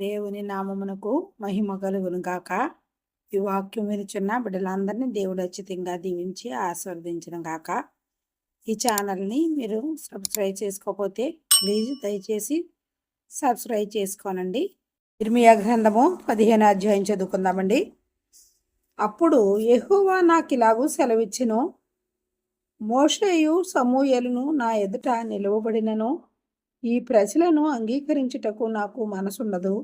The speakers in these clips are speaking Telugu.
దేవుని నామమునకు మహిమ కలుగును గాక. ఈ వాక్యం వినిచున్న బిడ్డలందరినీ దేవుడు అచ్చితంగా దీవించి ఆస్వాదించిన గాక. ఈ ఛానల్ని మీరు సబ్స్క్రైబ్ చేసుకోకపోతే ప్లీజ్ దయచేసి సబ్స్క్రైబ్ చేసుకోనండి. ఇర్మియా గ్రంథము పదిహేను అధ్యాయం చదువుకుందామండి. అప్పుడు యెహోవా నాకు ఇలాగూ సెలవిచ్చును మోషయు సమూయలను నా ఎదుట నిలువబడినను ఈ ప్రజలను అంగీకరించుటకు నాకు మనసుండదు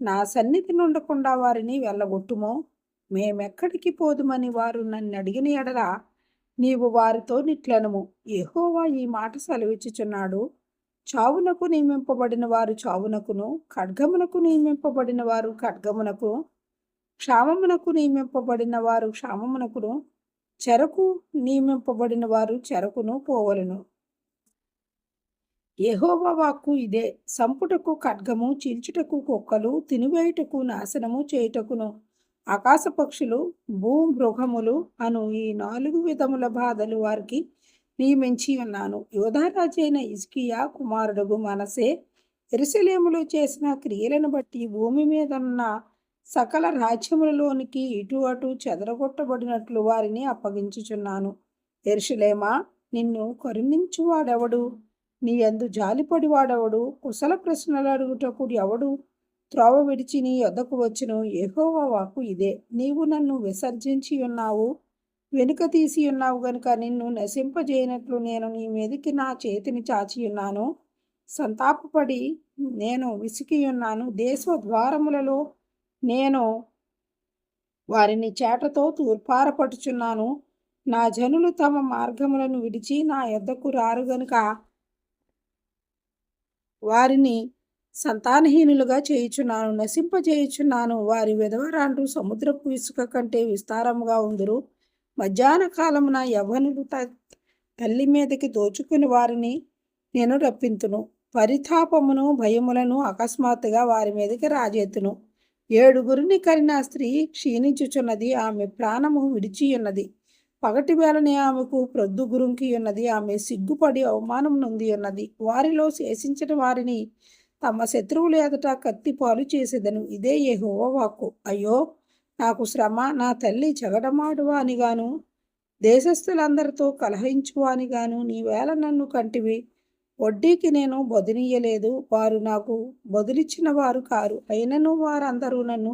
నా సన్నిధి నుండకుండా వారిని వెళ్ళగొట్టుమో? మేమెక్కడికి పోదుమని వారు నన్ను అడిగిన ఎడల నీవు వారితో నిట్లనము. ఎహోవా ఈ మాట సెలవిచ్చుచున్నాడు. చావునకు నియమింపబడిన వారు చావునకును ఖడ్గమునకు నియమింపబడిన వారు ఖడ్గమునకు క్షామమునకు నియమింపబడిన వారు క్షామమునకును చెరకు నియమింపబడిన వారు చెరకును పోవలను. యెహోవా వాక్కు ఇదే. సంపుటకు ఖడ్గము చీల్చుటకు కుక్కలు తినివేయుటకు నాశనము చేయుటకును. ఆకాశ పక్షులు భూమృగములు అను ఈ నాలుగు విధముల బాధలు వారికి నియమించి ఉన్నాను. యోధారాజైన ఇజ్కియా కుమారుడు మనసే ఎరుసలేములో చేసిన క్రియలను బట్టి భూమి మీద ఉన్న సకల రాజ్యములలోనికి ఇటు అటు చెదరగొట్టబడినట్లు వారిని అప్పగించుచున్నాను. ఎరుసలేమా నిన్ను కరుణించువాడెవడు? నీ ఎందు జాలిపడివాడెవడు కుశల ప్రశ్నలు అడుగుటకు ఎవడు? త్రోవ విడిచి నీ వద్దకు వచ్చును. ఏహోవా వాకు ఇదే. నీవు నన్ను విసర్జించి ఉన్నావు వెనుక తీసి ఉన్నావు గనుక నిన్ను నశింపజేయనట్లు నేను నీ మీదకి నా చేతిని చాచి ఉన్నాను. సంతాపపడి నేను విసికి ఉన్నాను. దేశద్వారములలో నేను వారిని చేటతో తూర్పారపడుచున్నాను. నా జనులు తమ మార్గములను విడిచి నా యొద్దకు రారు గనుక వారిని సంతానహీనులుగా చేయుచున్నాను నశింపజేయుచున్నాను. వారి విధవరాండ్రు సముద్రపు ఇసుక కంటే విస్తారముగా ఉందరు. మధ్యాహ్న కాలమున యవ్వనులు తల్లి మీదకి దోచుకుని వారిని నేను రప్పింతును. పరితాపమును భయములను అకస్మాత్తుగా వారి మీదకి రాజెత్తును. ఏడుగురిని కరిన స్త్రీ క్షీణించుచున్నది. ఆమె ప్రాణము విడిచియున్నది. పగటి వేళనే ఆమెకు ప్రొద్దు గురుంకి ఉన్నది. ఆమె సిగ్గుపడి అవమానం నొంది ఉన్నది. వారిలో శేషించిన వారిని తమ శత్రువుల ఎదుట కత్తి పాలు చేసేదను. ఇదే ఏ వాక్కు. అయ్యో నాకు శ్రమ నా తల్లి చెగడమాడువానిగాను దేశస్థులందరితో కలహించువానిగాను నీవేళ నన్ను కంటివి. వడ్డీకి నేను బదునీయలేదు. వారు నాకు బదులిచ్చిన వారు కారు. అయినను వారందరూ నన్ను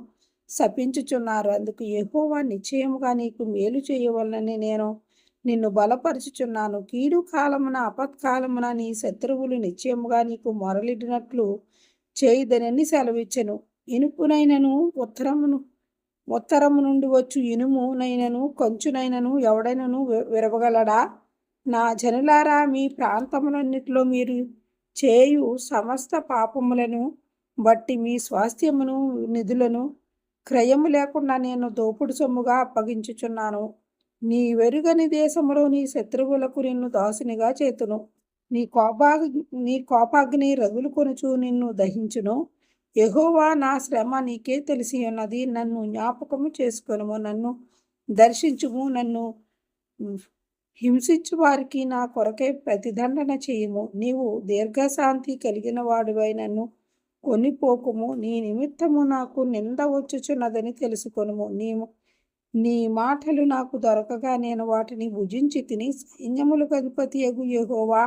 శపించుచున్నారు. అందుకు ఎహోవా నిశ్చయముగా నీకు మేలు చేయవలనని నేను నిన్ను బలపరుచుచున్నాను. కీడు కాలమున అపత్కాలమున నీ శత్రువులు నిశ్చయముగా నీకు మొరలిడినట్లు చేయుదనని సెలవిచ్చెను. ఇనుపునైనను ఉత్తరమును ఉత్తరము నుండి వచ్చు ఇనుమునైనను కొంచునైనను ఎవడైనను విరవగలడా? నా జనులారా మీ ప్రాంతములన్నిటిలో మీరు చేయు సమస్త పాపములను బట్టి మీ స్వాస్థ్యమును నిధులను క్రయము లేకుండా నేను దోపుడు సొమ్ముగా అప్పగించుచున్నాను. నీ వెరుగని దేశంలో నీ శత్రువులకు నిన్ను దాసునిగా చేతును. నీ కోపా నీ కోపాగ్ని రగులు కొనుచు నిన్ను దహించును. ఎహోవా నా శ్రమ నీకే తెలిసి ఉన్నది. నన్ను జ్ఞాపకము చేసుకొనుము. నన్ను దర్శించుము. నన్ను హింసించు వారికి నా కొరకే ప్రతిదండన చేయము. నీవు దీర్ఘశాంతి కలిగిన వాడివై నన్ను కొనిపోకుము. నీ నిమిత్తము నాకు నింద వచ్చుచున్నదని తెలుసుకొనుము. నీ నీ మాటలు నాకు దొరకగా నేను వాటిని భుజించి తిని సైన్యములు గణపతి ఎగు యహోవా.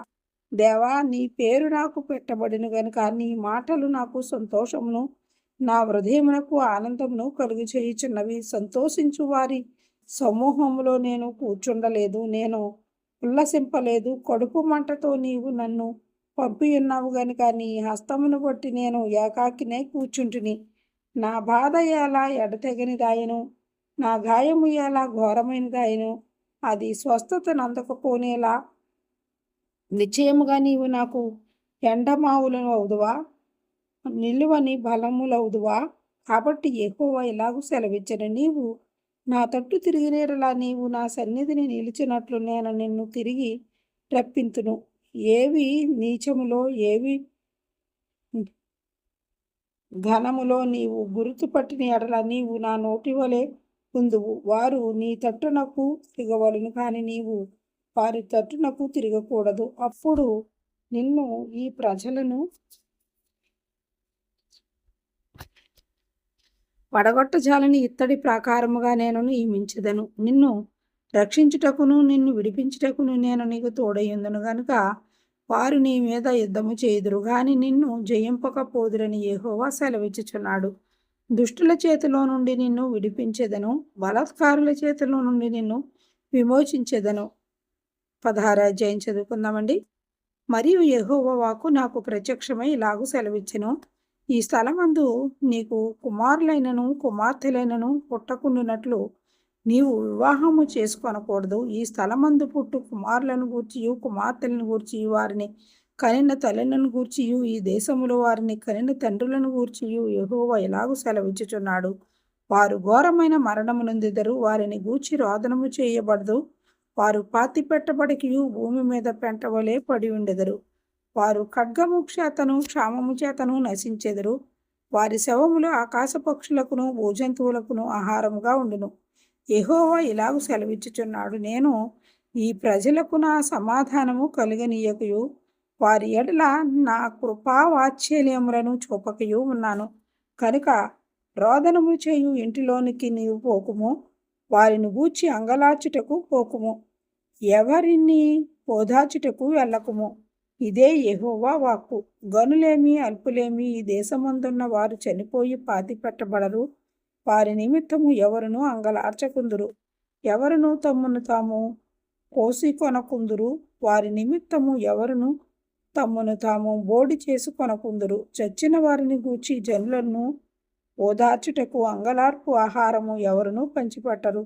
దేవా నీ పేరు నాకు పెట్టబడిన గనుక నీ మాటలు నాకు సంతోషమును నా హృదయమునకు ఆనందమును కలుగు చేయుచున్నవి. సంతోషించు వారి సమూహంలో నేను కూర్చుండలేదు నేను ఉల్లసింపలేదు కడుపు మంటతో నీవు నన్ను పంపి ఉన్నావు గనుక నీ హస్తమును బట్టి నేను ఏకాకినే కూర్చుంటుని. నా బాధ ఎలా ఎడతెగనిదాయను నా గాయము ఎలా ఘోరమైనదాయను అది స్వస్థతను అందకపోనేలా నిశ్చయముగా నీవు నాకు ఎండమావులను అవుదువా? నిలువని బలములవుదువా? కాబట్టి ఎక్కువ ఇలాగూ సెలవిచ్చను. నీవు నా తట్టు తిరిగినేరలా నీవు నా సన్నిధిని నిలిచినట్లు నేను నిన్ను తిరిగి రప్పింతును. ఏవి నీచములో ఏవి ఘనములో నీవు గుర్తుపట్టిన ఎడల నీవు నా నోటి వలె ఉందువు. వారు నీ తట్టునకు తిరగవలను కానీ నీవు వారి తట్టునకు తిరగకూడదు. అప్పుడు నిన్ను ఈ ప్రజలను పడగొట్టజాలని ఇత్తడి ప్రాకారముగా నేను నియమించదను. నిన్ను రక్షించుటకును నిన్ను విడిపించుటకును నేను నీకు తోడయ్యుందును గనుక వారు నీ మీద యుద్ధము చేయుదురు గాని నిన్ను జయింపకపోదురని ఏహోవా సెలవిచ్చుచున్నాడు. దుష్టుల చేతిలో నుండి నిన్ను విడిపించెదను బలాత్కారుల చేతిలో నుండి నిన్ను విమోచించేదను. పదహారు అధ్యాయం చదువుకుందామండి. మరియు యెహోవా వాకు నాకు ప్రత్యక్షమై ఇలాగూ సెలవిచ్చెను. ఈ స్థలమందు నీకు కుమారులైనను కుమార్తెలైనను పుట్టకుండునట్లు నీవు వివాహము చేసుకొనకూడదు. ఈ స్థలమందు పుట్టు కుమారులను గూర్చియు కుమార్తెలను గూర్చి వారిని కనిన తల్లులను గూర్చియు ఈ దేశములో వారిని కనిన తండ్రులను గూర్చియు. యహోవ ఎలాగూ సెలవిచ్చుచున్నాడు? వారు ఘోరమైన మరణమునందిద్దరు వారిని గూర్చి రోదనము చేయబడదు. వారు పాతి పెట్టబడికియు భూమి మీద పెంటవలే పడి ఉండెదరు వారు ఖడ్గము చేతను క్షామము చేతను నశించెదరు. వారి శవములు ఆకాశ పక్షులకును భూజంతువులకును ఆహారముగా ఉండును. యహోవా ఇలాగు సెలవిచ్చుచున్నాడు. నేను ఈ ప్రజలకు నా సమాధానము కలుగనీయకయు. వారి ఎడల నా కృపా వాత్సల్యములను చూపకయు ఉన్నాను. కనుక రోదనము చేయు ఇంటిలోనికి నీవు పోకుము. వారిని గూర్చి అంగలార్చుటకు పోకుము. ఎవరిని ఓదార్చుటకు వెళ్ళకుము. ఇదే ఎహోవా వాక్కు. గనులేమి అల్పులేమి ఈ దేశమందున్న వారు చనిపోయి పాతి పెట్టబడరు వారి నిమిత్తము ఎవరును అంగలార్చకుందురు. ఎవరును తమ్మును తాము కోసి కొనకుందురు వారి నిమిత్తము ఎవరును తమ్మును తాము బోడి చేసి కొనకుందురు చచ్చిన వారిని గూర్చి జనులను ఓదార్చుటకు అంగలార్పు ఆహారము ఎవరును పంచిపెట్టరు.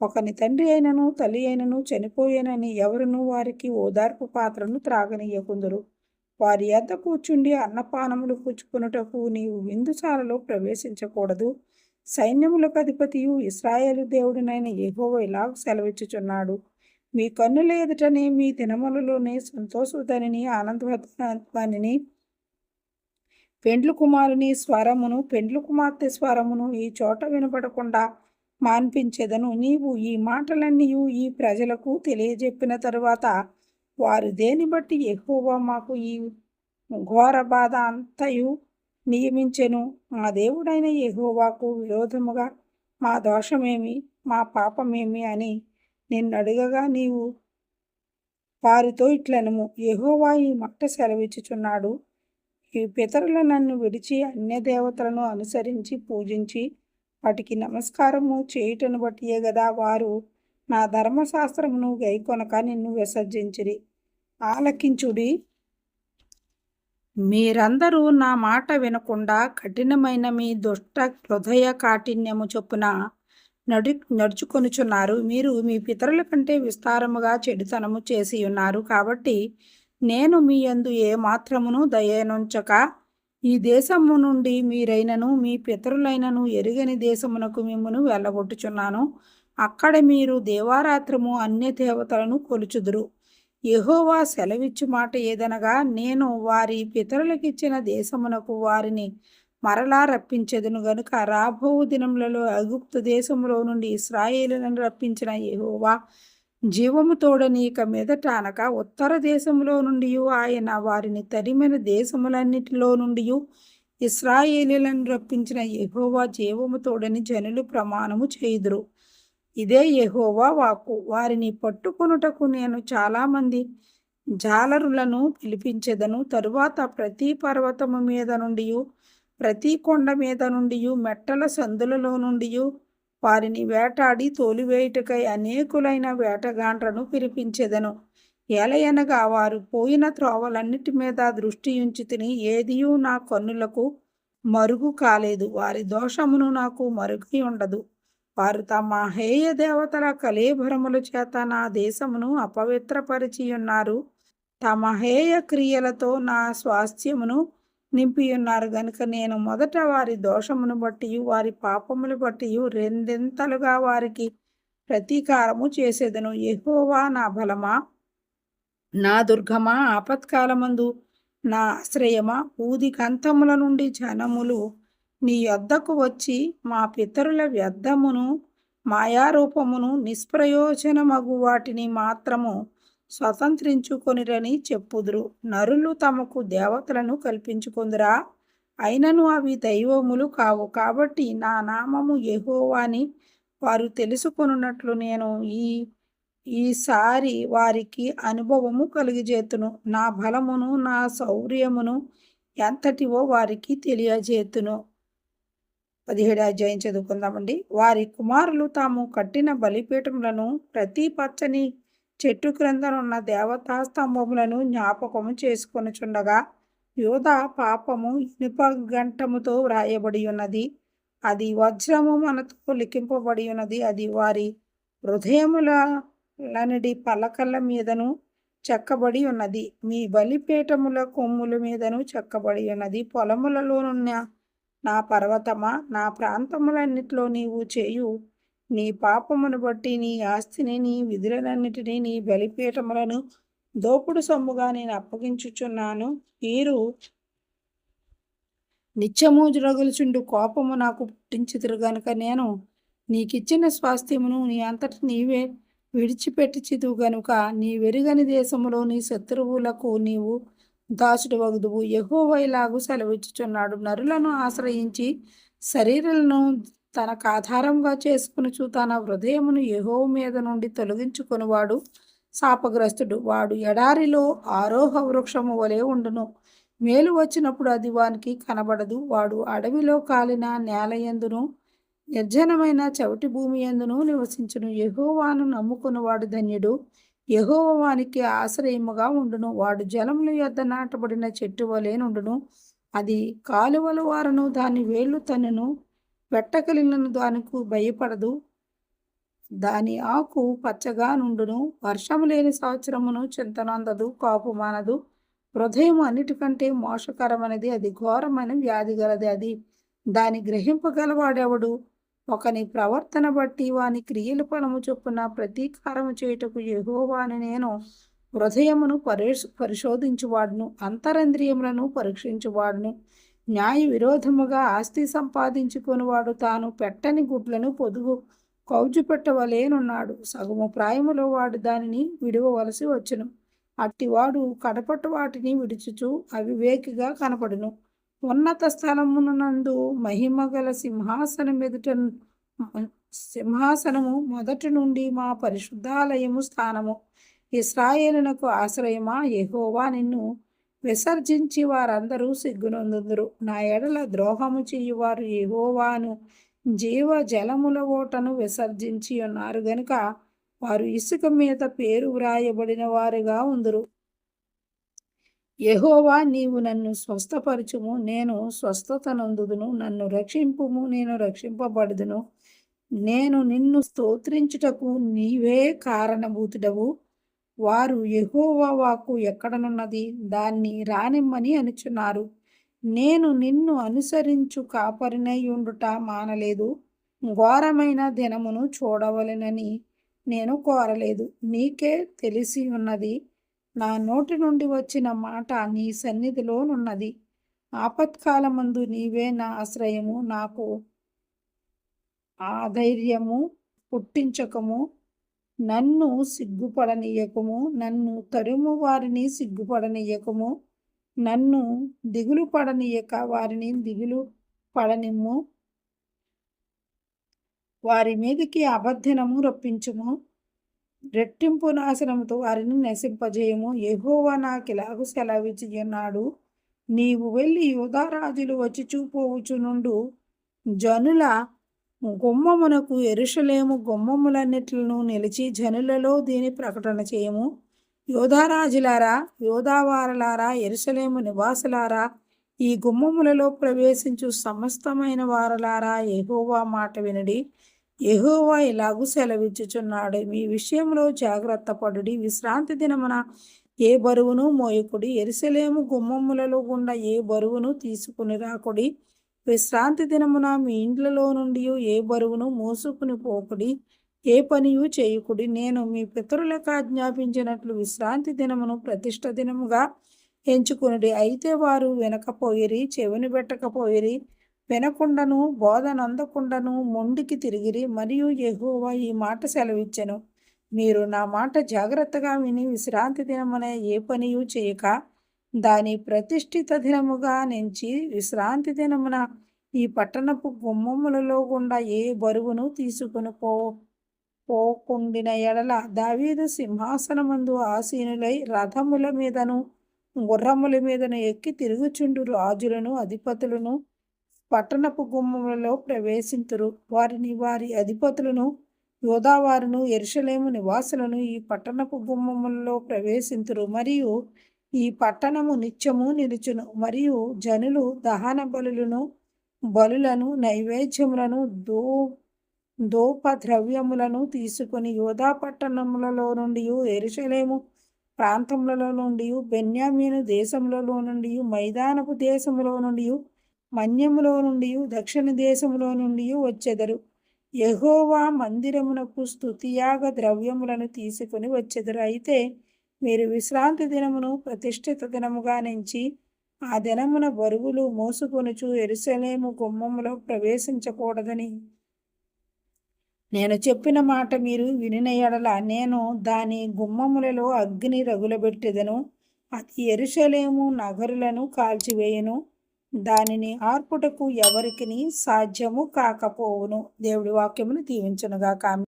ఒకని తండ్రి అయినను తల్లి అయినను చనిపోయేనని ఎవరును వారికి ఓదార్పు పాత్రను త్రాగనీయకుందురు. వారి ఎద్ద కూర్చుండి అన్నపానములు పుచ్చుకున్నటకు నీవు విందుశాలలో ప్రవేశించకూడదు. సైన్యములకు అధిపతియు ఇస్రాయేలు దేవుడినైన ఎహోవ ఇలా సెలవిచ్చుచున్నాడు. మీ కన్నుల ఎదుటనే మీ దినములలోనే సంతోషధనిని ఆనందవని పెండ్లు కుమారుని స్వరమును పెండ్లు కుమార్తె స్వరమును ఈ చోట వినపడకుండా మాన్పించేదను. నీవు ఈ మాటలన్నీ ఈ ప్రజలకు తెలియజెప్పిన తరువాత వారు దేని బట్టి ఎక్కువగా మాకు ఈ ఘోర బాధ అంతయు నియమించెను. మా దేవుడైన యహోవాకు విరోధముగా మా దోషమేమి? మా పాపమేమి అని నిన్ను అడుగగా నీవు వారితో ఇట్లనము. యహోవా ఈ మాట సెలవిచ్చుచున్నాడు. ఈ పితరులు నన్ను విడిచి అన్య దేవతలను అనుసరించి పూజించి వాటికి నమస్కారము చేయుటను బట్టియే గదా వారు నా ధర్మశాస్త్రమును గైకొనక నిన్ను విసర్జించిరి. ఆలకించుడి. మీరందరూ నా మాట వినకుండా కఠినమైన మీ దుష్ట హృదయ కాఠిన్యము చొప్పున నడు నడుచుకొనుచున్నారు. మీరు మీ పితరుల కంటే విస్తారముగా చెడుతనము చేసి ఉన్నారు కాబట్టి నేను మీ యందు ఏమాత్రమును దయనుంచక ఈ దేశము నుండి మీరైనను మీ పితరులైనను ఎరుగని దేశమునకు మిమ్మను వెళ్ళగొట్టుచున్నాను. అక్కడ మీరు దేవారాత్రము అన్య దేవతలను కొలుచుదురు. యహోవా సెలవిచ్చు మాట ఏదనగా నేను వారి పితరులకిచ్చిన దేశమునకు వారిని మరలా రప్పించెదను గనుక రాబో దినములలో అగుప్తు దేశములో నుండి ఇస్రాయేలులను రప్పించిన యహోవా జీవము తోడని ఇక మీదట అనక ఉత్తర దేశంలో నుండి ఆయన వారిని తరిమిన దేశములన్నిటిలో నుండి ఇస్రాయేలీలను రప్పించిన యహోవా జీవము తోడని జనులు ప్రమాణము చేయుదురు. ఇదే యెహోవా వాక్కు. వారిని పట్టుకొనుటకు నేను చాలామంది జాలరులను పిలిపించెదను. తరువాత ప్రతి పర్వతము మీద నుండి ప్రతి కొండ మీద నుండి మెట్టల సందులలో నుండి వారిని వేటాడి తోలివేయుటకై అనేకులైన వేటగాండ్రను పిలిపించెదను. ఏలయనగా వారు పోయిన త్రోవలన్నిటి మీద దృష్టి ఉంచి తిని ఏదియూ నా కన్నులకు మరుగు కాలేదు. వారి దోషమును నాకు మరుగై ఉండదు వారు తమ హేయ దేవతల కలేభరముల చేత నా దేశమును అపవిత్రపరిచి ఉన్నారు తమ హేయ క్రియలతో నా స్వాస్థ్యమును నింపి ఉన్నారు గనుక నేను మొదట వారి దోషమును బట్టి వారి పాపములు బట్టి రెండింతలుగా వారికి ప్రతీకారము చేసేదను. ఎహోవా నా బలమా? నా దుర్గమా? ఆపత్కాలమందు నా ఆశ్రయమా? ఊది కంతముల నుండి జనములు నీ యొద్దకు వచ్చి మా పితరుల వ్యర్థమును మాయారూపమును నిష్ప్రయోజనమగు వాటిని మాత్రము స్వతంత్రించుకొనిరని చెప్పుదురు. నరులు తమకు దేవతలను కల్పించుకుందురా? అయినను అవి దైవములు కావు. కాబట్టి నా నామము యహోవాని అని వారు తెలుసుకొనున్నట్లు నేను ఈ ఈసారి వారికి అనుభవము కలిగజేతును. నా బలమును నా శౌర్యమును ఎంతటివో వారికి తెలియజేతును. పదిహేడు అధ్యాయం చదువుకుందామండి. వారి కుమారులు తాము కట్టిన బలిపీఠములను ప్రతి పచ్చని చెట్టు క్రిందనున్న దేవతా స్తంభములను జ్ఞాపకము చేసుకొనుచుండగా యోధ పాపము ఇనుప గంటముతో వ్రాయబడి ఉన్నది. అది వజ్రము మనతో లిఖింపబడి ఉన్నది. అది వారి హృదయములనడి పలకల మీదను చెక్కబడి ఉన్నది. మీ బలిపీఠముల కొమ్ముల మీదను చెక్కబడి ఉన్నది. పొలములలోనున్న నా పర్వతమా నా ప్రాంతములన్నిటిలో నీవు చేయు. నీ పాపమును బట్టి నీ ఆస్తిని నీ విధులన్నిటినీ నీ బలిపీఠములను దోపుడు సొమ్ముగా నేను అప్పగించుచున్నాను. వీరు నిత్యము జరగలుచుండు కోపము నాకు పుట్టించుతురు గనుక నేను నీకిచ్చిన స్వాస్థ్యమును నీ అంతటి నీవే విడిచిపెట్టిచిదు గనుక నీ వెరుగని దేశములో నీ శత్రువులకు నీవు దాసుడు వగుదువు. యహోవైలాగు సెలవిచ్చుచున్నాడు. నరులను ఆశ్రయించి శరీరాలను తనకు ఆధారంగా చేసుకునుచు తన హృదయమును ఎహో మీద నుండి తొలగించుకునివాడు శాపగ్రస్తుడు. వాడు ఎడారిలో ఆరోహ వృక్షము వలె ఉండును. మేలు వచ్చినప్పుడు అది వానికి కనబడదు. వాడు అడవిలో కాలిన నేల ఎందును నిర్జనమైన చవిటి భూమి ఎందును నివసించును. ఎహోవాను నమ్ముకున్నవాడు ధన్యుడు. యహోవానికి ఆశ్రయముగా ఉండును. వాడు జలముల యొద్ద నాటబడిన చెట్టు వలెనుండను అది కాలువల వారను దాని వేళ్ళు తనను వెట్టకలిలను దానికి భయపడదు. దాని ఆకు పచ్చగా నుండును. వర్షము లేని సంవత్సరమును చింతనందదు కాపు మానదు హృదయం అన్నిటికంటే మోసకరమైనది అది ఘోరమైన వ్యాధి గలది అది. దాని గ్రహింపగలవాడెవడు? ఒకని ప్రవర్తన బట్టి వాని క్రియల ఫలము చొప్పున ప్రతీకారము చేయుటకు యహోవాని నేను హృదయమును పరిశ్ పరిశోధించువాడును అంతరంద్రియములను పరీక్షించువాడును. న్యాయ విరోధముగా ఆస్తి సంపాదించుకునివాడు తాను పెట్టని గుడ్లను పొదుగు కౌజు పెట్టవలేనున్నాడు సగము ప్రాయములో వాడు దానిని విడవవలసి వచ్చును. అట్టివాడు కడపట్టు వాటిని విడుచుచు అవివేకిగా కనపడును. ఉన్నత స్థలమునందు మహిమగల సింహాసనం ఎదుట సింహాసనము మొదటి నుండి మా పరిశుద్ధాలయము స్థానము. ఇస్రాయేలునకు ఆశ్రయమా? యెహోవా నిన్ను విసర్జించి వారందరూ సిగ్గునందుదురు. నా ఎడల ద్రోహము చేయువారు యెహోవాను జీవ జలముల ఓటను విసర్జించి ఉన్నారు గనుక వారు ఇసుక మీద పేరు వ్రాయబడిన వారుగా ఉందరు. యహోవా నీవు నన్ను స్వస్థపరచుము నేను స్వస్థత నందుదును నన్ను రక్షింపుము నేను రక్షింపబడుదును. నేను నిన్ను స్తోత్రించుటకు నీవే కారణభూతుడవు. వారు యహోవా వాకు ఎక్కడనున్నది? దాన్ని రానిమ్మని అనుచున్నారు. నేను నిన్ను అనుసరించు కాపరినై ఉండుట మానలేదు. ఘోరమైన దినమును చూడవలెనని నేను కోరలేదు. నీకే తెలిసి ఉన్నది. నా నోటి నుండి వచ్చిన మాట నీ సన్నిధిలోనున్నది. ఆపత్కాలమందు నీవే నా ఆశ్రయము నాకు ఆధైర్యము పుట్టించకము. నన్ను సిగ్గుపడనీయకము నన్ను తరుము వారిని సిగ్గుపడనీయకము. నన్ను దిగులు పడనీయక వారిని దిగులు పడనిమ్ము. వారి మీదకి అబద్ధనము రొప్పించుము. రెట్టింపు నాశనముతో వారిని నశింపజేయము. యెహోవా నాకిలాగు సెలవిచ్చియున్నాడు. నీవు వెళ్ళి యూదారాజులు వచ్చి చూపోవచ్చు నుండు జనుల గుమ్మమునకు ఎరుషలేము గుమ్మములన్నిట్లను నిలిచి జనులలో దీని ప్రకటన చేయము. యోధారాజులారా యోధావారలారా ఎరుసలేము నివాసులారా ఈ గుమ్మములలో ప్రవేశించు సమస్తమైన వారలారా ఎహోవా మాట వినడి. ఎహోవా ఇలాగు సెలవిచ్చుచున్నాడు. మీ విషయంలో జాగ్రత్త పడుడి. విశ్రాంతి దినమున ఏ బరువును మోయకుడి? ఎరిసెలేము గుమ్మములలో గుండా ఏ బరువును తీసుకుని రాకుడి? విశ్రాంతి దినమున మీ ఇండ్లలో నుండి ఏ బరువును మోసుకుని పోకుడి? ఏ పనియు చేయకుడి? నేను మీ పితరులకు ఆజ్ఞాపించినట్లు విశ్రాంతి దినమును ప్రతిష్ట దినముగా ఎంచుకునుడి. అయితే వారు వినకపోయిరి చెవిని పెట్టకపోయిరి వినకుండను బోధనందకుండను మొండికి తిరిగిరి మరియు ఎహోవా ఈ మాట సెలవిచ్చెను. మీరు నా మాట జాగ్రత్తగా విని విశ్రాంతి దినమనే ఏ పనియు చేయక దాని ప్రతిష్ఠిత దినముగా నుంచి విశ్రాంతి దినమున ఈ పట్టణపు గుమ్మములలో గుండా ఏ బరువును తీసుకుని పో పోకుండిన ఎడల దావీదు సింహాసనమందు ఆసీనులై రథముల మీదను గుర్రముల మీదను ఎక్కి తిరుగుచుండు రాజులను అధిపతులను పట్టణపు గుమ్మములలో ప్రవేశింతురు. వారిని వారి అధిపతులను యోధావారును ఎరుషలేము నివాసులను ఈ పట్టణపు గుమ్మములలో ప్రవేశింతురు. మరియు ఈ పట్టణము నిత్యము నిలుచును. మరియు జనులు దహన బలులను బలులను నైవేద్యములను దో ద్రవ్యములను తీసుకొని యోధా పట్టణములలో నుండి ఎరుషలేము ప్రాంతములలో నుండి బెన్యామీను దేశములలో నుండి మైదానపు దేశములో నుండి మన్యములో నుండి దక్షిణ దేశములో నుండి వచ్చెదరు. యహోవా మందిరమునకు స్థుతియాగ ద్రవ్యములను తీసుకుని వచ్చెదరు. అయితే మీరు విశ్రాంతి దినమును ప్రతిష్ఠిత దినముగా నుంచి ఆ దినమున బరువులు మోసుకొనుచు ఎరుసలేము గుమ్మములో ప్రవేశించకూడదని. నేను చెప్పిన మాట మీరు వినిన ఎడల నేను దాని గుమ్మములలో అగ్ని రగులబెట్టెదను. అది ఎరుసలేము నగరులను కాల్చివేయను. దానిని ఆర్పుటకు ఎవరికి సాధ్యము కాకపోవును. దేవుడి వాక్యమును దీవించనుగా కామె